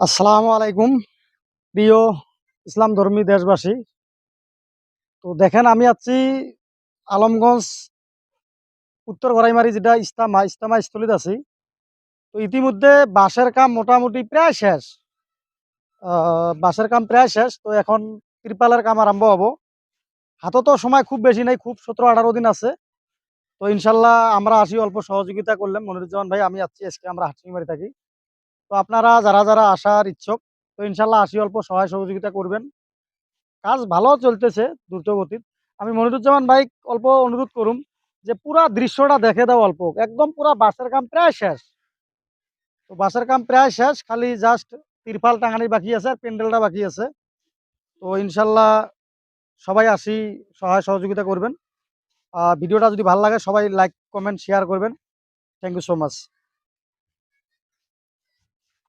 আসসালামু আলাইকুম, প্রিয় ইসলাম ধর্মী দেশবাসী। তো দেখেন, আমি আছি আলমগঞ্জ, উত্তর গড়াইমারি যেটা ইস্তামা ইস্তামা স্থলিত আছি। তো ইতিমধ্যে বাঁশের কাম মোটামুটি প্রায় শেষ। বাঁশের কাম প্রায় শেষ, তো এখন ত্রিপালের কাম আরম্ভ হব। হাতে তো সময় খুব বেশি নেই, খুব সতেরো আঠারো দিন আছে। তো ইনশাল্লাহ আমরা আসি, অল্প সহযোগিতা করলাম। মনিরুজ্জামান ভাই, আমি আছি, আজকে আমরা হাটসিংমারি থাকি। তো আপনারা যারা যারা আসার ইচ্ছুক, তো ইনশাল্লাহ আসি অল্প সহায় সহযোগিতা করবেন। কাজ ভালো চলতেছে দ্রুত গতিত আমি মনিরুজ্জামান ভাই অল্প অনুরোধ করুম যে পুরা দৃশ্যটা দেখে দাও অল্প। একদম পুরা বাসের কাম প্রায় শেষ। তো বাসের কাম প্রায় শেষ, খালি জাস্ট তিরপাল টাঙানি বাকি আছে আর প্যান্ডেলটা বাকি আছে। তো ইনশাল্লাহ সবাই আসি সহায় সহযোগিতা করবেন। ভিডিওটা যদি ভালো লাগে সবাই লাইক কমেন্ট শেয়ার করবেন। Thank you so much